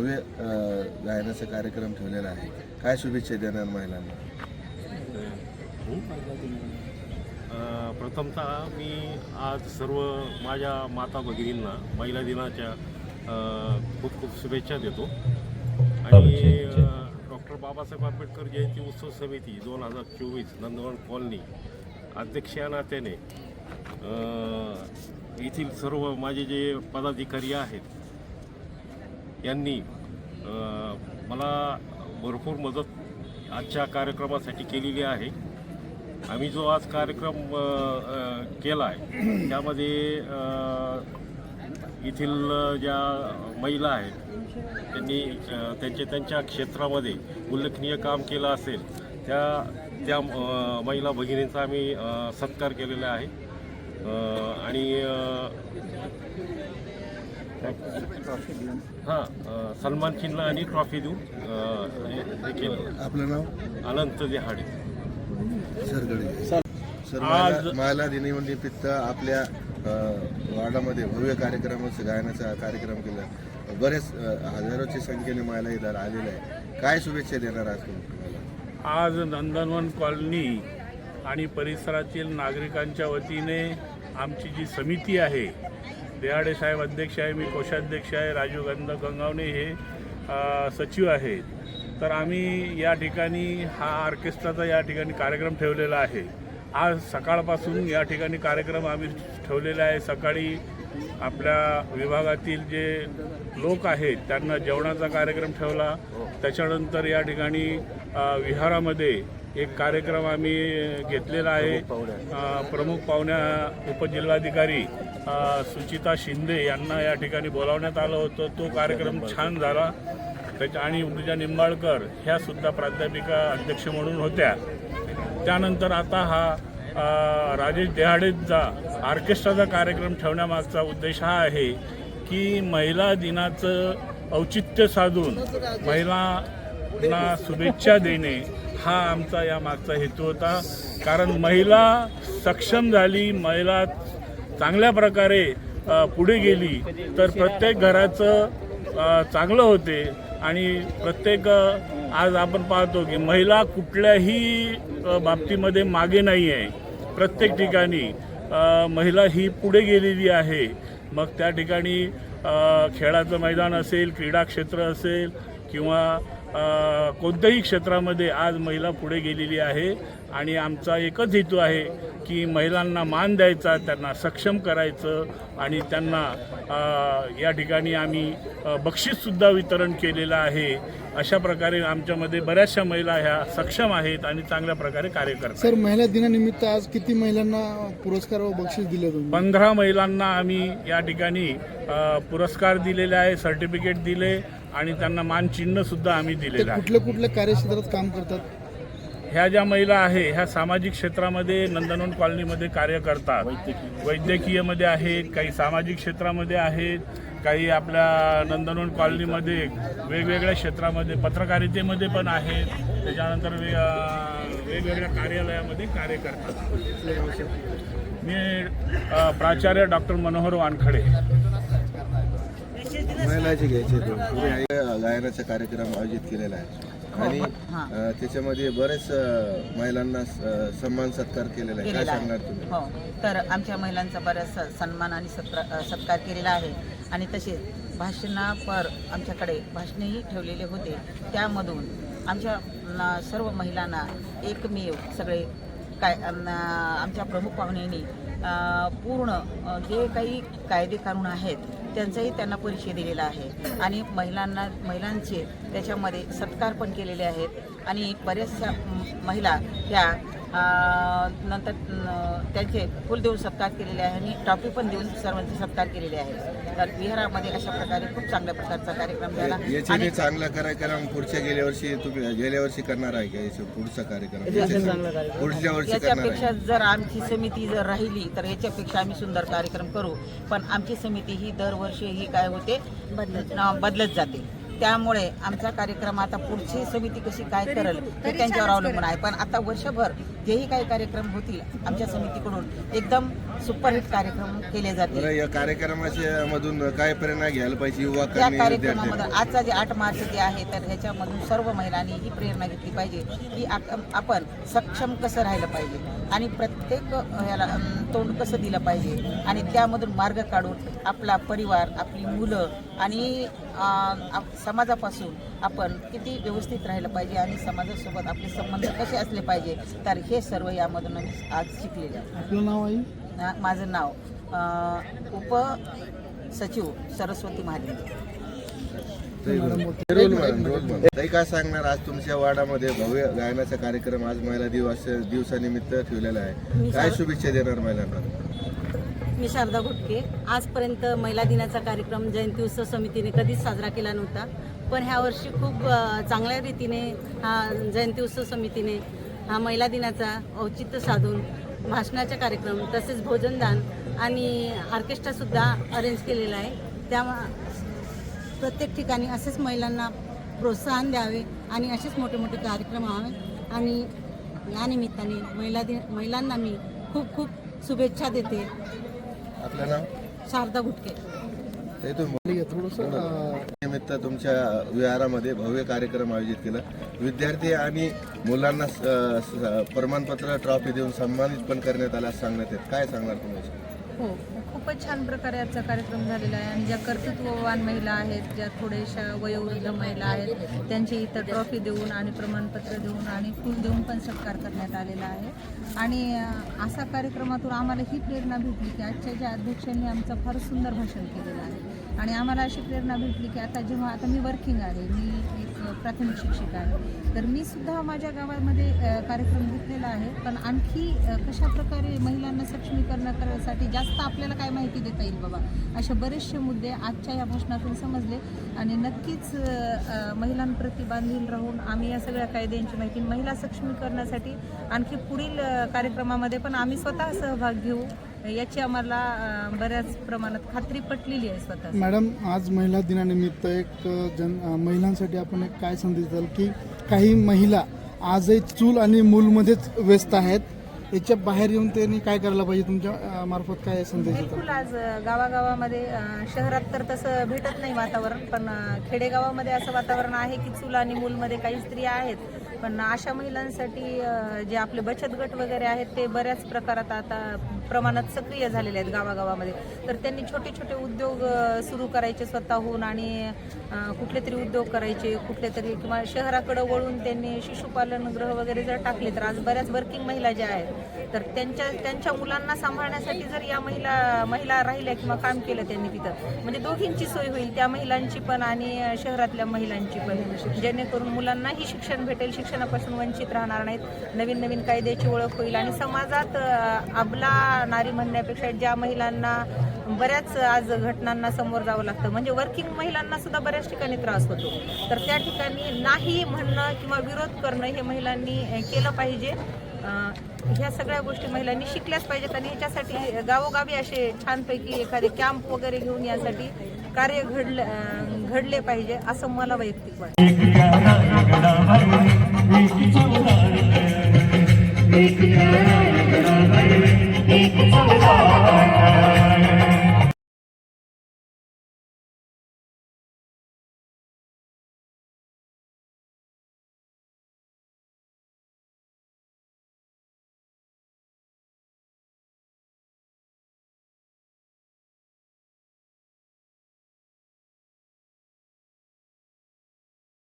भव्य गायनाचा कार्यक्रम ठेवलेला आहे. काय शुभेच्छा देणार महिलांना? प्रथमतः मी आज सर्व माझ्या माता भगिनींना महिला दिनाच्या खूप खूप शुभेच्छा देतो. आणि डॉक्टर बाबासाहेब आंबेडकर जयंती उत्सव समिती दोन हजार चोवीस नंदवण कॉलनी अध्यक्ष या नात्याने येथील सर्व माझे जे पदाधिकारी आहेत यांनी मला भरपूर मदत आजच्या कार्यक्रमासाठी केलेली आहे. आम्ही जो आज कार्यक्रम केला आहे त्यामध्ये येथील ज्या महिला आहेत त्यांनी त्यांच्या त्यांच्या क्षेत्रामध्ये उल्लेखनीय काम केलं असेल त्या त्या महिला भगिनींचा आम्ही सत्कार केलेला आहे. आणि हां सन्मान चिन्ह आणि ट्रॉफी देऊन हे केलं आपलं नाव? अनंत देहाडे सरगडे. सर आज- महिला- महिला दिनानिमित्त आपल्या अ, वाडामध्ये भव्य कार्यक्रमाचं गायनाचा कार्यक्रम केला. बरेच हजारोच्या संख्येने महिला इथं आलेल्या आहे. काय शुभेच्छा देणार आज तुम्ही? आज नंदनवन कॉलनी आणि परिसरातील नागरिकांच्या वतीने आमची जी समिती आहे देहाडे साहेब अध्यक्ष आहे मी कोषाध्यक्ष आहे राजू गंध गंगावणे हे सचिव आहेत. तर आम्ही या ठिकाणी हा ऑर्केस्ट्राचा या ठिकाणी कार्यक्रम ठेवलेला आहे. आज सकाळपासून या ठिकाणी कार्यक्रम आम्ही ठेवलेला आहे. सकाळी आपल्या विभागातील जे लोक आहेत त्यांना जेवणाचा कार्यक्रम ठेवला. त्याच्यानंतर या ठिकाणी विहारामध्ये एक कार्यक्रम आम्ही घेतलेला आहे. प्रमुख पाहुण्या उपजिल्हाधिकारी सुचिता शिंदे यांना या ठिकाणी बोलावण्यात आलं होतं. तो कार्यक्रम छान झाला. त्याच्या आणि उर्जा निंबाळकर ह्या सुद्धा प्राध्यापिका अध्यक्ष म्हणून होत्या. त्यानंतर आता हा राजेश देहाडेचा ऑर्केस्ट्राचा कार्यक्रम ठेवण्यामागचा उद्देश हा आहे की महिला दिनाचं औचित्य साधून महिलांना शुभेच्छा देणे हा आमचा या मागचा हेतू होता. कारण महिला सक्षम झाली महिला चांगल्या प्रकारे पुढे गेली तर प्रत्येक घराचं चांगलं होते. आणि प्रत्येक आज आपण पाहतो की महिला कुठल्याही बाबतीमध्ये मागे नाही आहे प्रत्येक ठिकाणी महिला ही पुढे गेलेली आहे. मग त्या ठिकाणी खेळाचं मैदान असेल क्रीडा क्षेत्र असेल किंवा कोणत्याही क्षेत्रामध्ये आज महिला पुढे गेलेली आहे. आणि आमचा एकच हेतू आहे की महिलांना मान द्यायचा त्यांना सक्षम करायचं आणि त्यांना या ठिकाणी आम्ही बक्षीससुद्धा वितरण केलेलं आहे. अशा प्रकारे आमच्यामध्ये बऱ्याचशा महिला ह्या सक्षम आहेत आणि चांगल्या प्रकारे कार्य करतात सर महिला दिनानिमित्त आज किती महिलांना पुरस्कार व बक्षीस दिले पंधरा महिलांना आम्ही या ठिकाणी पुरस्कार दिलेले आहे सर्टिफिकेट दिले आणि त्यांना मानचिन्ह सुद्धा आम्ही दिलेलं आहे. कुठल्या कुठल्या कार्यक्षेत्रात काम करतात? ह्या ज्या महिला आहे ह्या सामाजिक क्षेत्रामध्ये नंदनवन कॉलनीमध्ये कार्य करतात. वैद्यकीयमध्ये आहेत काही सामाजिक क्षेत्रामध्ये आहेत काही आपल्या नंदनवन कॉलनीमध्ये वेगवेगळ्या क्षेत्रामध्ये पत्रकारितेमध्ये पण आहेत त्याच्यानंतर वे- वेगवेगळ्या कार्यालयामध्ये कार्य करतात. मी प्राचार्य डॉक्टर मनोहर वानखडे. महिलाचे घ्यायचे गायनाचा कार्यक्रम आयोजित केलेला आहे. आणि अ, त्याच्यामध्ये बरेच अ, महिलांना सन्मान सत्कार केलेला आहे. काय केलेला सांगणार आहे तुम्ही? हो. तर आमच्या महिलांचा बराच सन्मान आणि सत्कार सत्कार केलेला आहे. आणि तसेच भाषणापर आमच्याकडे भाषणेही ठेवलेले होते. त्यामधून आमच्या न- सर्व महिलांना एकमेव सगळे काय अन, आमच्या प्रमुख पाहुण्यांनी अ, पूर्ण अ, जे काही कायदे कानून आहेत त्यांचाही त्यांना परिचय दिलेला आहे. आणि महिलांना महिलांचे त्याच्यामध्ये सत्कार पण केलेले आहेत. आणि बऱ्याचशा महिला ह्या नंतर त्यांचे फुल देऊन सत्कार केलेले आहे आणि ट्रॉफी पण देऊन सर्वांचे सत्कार केलेले आहे तर विहारामध्ये अशा प्रकारे खूप चांगल्या प्रकारचा कार्यक्रम झाला. आणि चांगला कार्यक्रम पुढच्या गेल्या वर्षी तुम्ही गेल्या वर्षी करणार आहे का? पुढचा कार्यक्रम. पुढच्या वर्षी याच्यापेक्षा जर आमची समिती जर राहिली तर याच्यापेक्षा आम्ही सुंदर कार्यक्रम करू. पण आमची समिती ही दरवर्षी ही काय होते? बदलत बदलत जाते. त्यामुळे आमचा कार्यक्रम आता पुढची समिती कशी काय करेल ते त्यांच्यावर अवलंबून आहे. पण आता वर्षभर जेही काही कार्यक्रम होतील आमच्या समितीकडून एकदम सुपरहिट कार्यक्रम केले जातील. या कार्यक्रमाच्या मधून काय प्रेरणा घ्यायला पाहिजे त्या युवकांनी कार्यक्रमामधून आजचा जे आठ मार्च जे आहे तर ह्याच्यामधून सर्व महिलांनी ही प्रेरणा घेतली पाहिजे की आप- आपण सक्षम कसं राहिलं पाहिजे आणि प्रत्येक ह्याला तोंड कसं दिलं पाहिजे आणि त्यामधून मार्ग काढून आपला परिवार आपली मुलं आणि समाजापासून आपण किती व्यवस्थित राहिलं पाहिजे आणि समाजासोबत आपले संबंध कसे असले पाहिजे तर हे सर्व यामधून आम्ही आज शिकलेले आहे आपलं नाव आहे? माझं नाव अं, उप सचिव सरस्वती महादेव. काय सांगणार? आज तुमच्या वाडामध्ये भव्य गायनाचा कार्यक्रम आज महिला दिवस दिवसानिमित्त ठेवलेला आहे. काय शुभेच्छा देणार महिलांना? मी शारदा घुटके. आजपर्यंत महिला दिनाचा कार्यक्रम जयंती उत्सव समितीने कधीच साजरा केला नव्हता. पण ह्या वर्षी खूप चांगल्या रीतीने हा जयंती उत्सव समितीने हा महिला दिनाचा औचित्य साधून भाषणाचा कार्यक्रम तसेच भोजनदान आणि ऑर्केस्ट्रासुद्धा अरेंज केलेला आहे. त्या प्रत्येक ठिकाणी असेच महिलांना प्रोत्साहन द्यावे आणि असेच मोठे मोठे कार्यक्रम व्हावे. आणि या निमित्ताने महिला दिन महिलांना मी खूप खूप शुभेच्छा देते. आपलं नाव? शारदा घुटके. ताई तुम्ही थोडंसं निमित्त तुमच्या विहारामध्ये भव्य कार्यक्रम आयोजित केला. विद्यार्थी आणि मुलांना प्रमाणपत्र ट्रॉफी देऊन सन्मानित पण करण्यात आला असं सांगण्यात येत. काय सांगणार तुम्ही हो. खूपच छान प्रकारे आजचा कार्यक्रम झालेला आहे. आणि ज्या कर्तृत्ववान महिला आहेत ज्या थोड्याशा वयोवृद्ध महिला आहेत त्यांची इथं ट्रॉफी देऊन आणि प्रमाणपत्र देऊन आणि फूल देऊन पण सत्कार करण्यात आलेला आहे. आणि असा कार्यक्रमातून आम्हाला ही प्रेरणा भेटली की आजच्या ज्या अध्यक्षांनी आमचं फार सुंदर भाषण केलेलं आहे. आणि आम्हाला अशी प्रेरणा भेटली की आता जेव्हा आता मी वर्किंग आहे मी एक प्राथमिक शिक्षिका आहे तर मी सुद्धा माझ्या गावामध्ये कार्यक्रम घेतलेला आहे. पण आणखी कशा प्रकारे महिलांना सक्षमीकरण करण्यासाठी जास्त आपल्याला काय माहिती देता येईल बाबा. असे बरेचसे मुद्दे आजच्या या भाषणातून समजले. आणि नक्कीच महिलांप्रती बांधील राहून आम्ही या सगळ्या कायद्यांची माहिती महिला सक्षमीकरणासाठी आणखी पुढील कार्यक्रमामध्ये पण आम्ही स्वतः सहभाग घेऊ. याची आम्हाला बऱ्याच प्रमाणात खात्री पटलेली आहे स्वतः. मॅडम आज महिला दिनानिमित्त एक जन महिलांसाठी आपण एक काय संधी द्याल की काही महिला आजही चूल आणि मूलमध्येच व्यस्त आहेत. याच्या बाहेर येऊन त्यांनी काय करायला पाहिजे तुमच्या मार्फत काय संदेश बिलकुल आज गावागावामध्ये शहरात तर तसं भेटत नाही वातावरण पण खेडेगावामध्ये असं वातावरण आहे की चूल आणि मूलमध्ये काही स्त्रिया आहेत. पण अशा महिलांसाठी जे आपले बचत गट वगैरे आहेत ते बऱ्याच प्रकारात आता प्रमाणात सक्रिय झालेले आहेत गावागावामध्ये. तर त्यांनी छोटे छोटे उद्योग सुरू करायचे स्वतःहून आणि कुठले तरी उद्योग करायचे कुठले तरी किंवा शहराकडे वळून त्यांनी शिशुपालन गृह वगैरे जर टाकले तर आज बऱ्याच वर्किंग महिला ज्या आहेत तर त्यांच्या त्यांच्या मुलांना सांभाळण्यासाठी जर या महिला महिला राहिल्या किंवा काम केलं त्यांनी तिथं म्हणजे दोघींची सोय होईल त्या महिलांची पण आणि शहरातल्या महिलांची पण जेणेकरून मुलांनाही शिक्षण भेटेल शिक्षणापासून वंचित राहणार नाहीत. नवीन नवीन कायद्याची ओळख होईल आणि समाजात अबला नारी म्हणण्यापेक्षा ज्या महिलांना बऱ्याच आज घटनांना समोर जावं लागतं म्हणजे वर्किंग महिलांना सुद्धा बऱ्याच ठिकाणी त्रास होतो. तर त्या ठिकाणी नाही म्हणणं किंवा विरोध करणं हे महिलांनी केलं पाहिजे. ह्या सगळ्या गोष्टी महिलांनी शिकल्याच पाहिजेत आणि ह्याच्यासाठी गावोगावी असे छानपैकी एखादे कॅम्प वगैरे घेऊन यासाठी कार्य घडलं घडले पाहिजे असं मला वैयक्तिक वाटतं. एक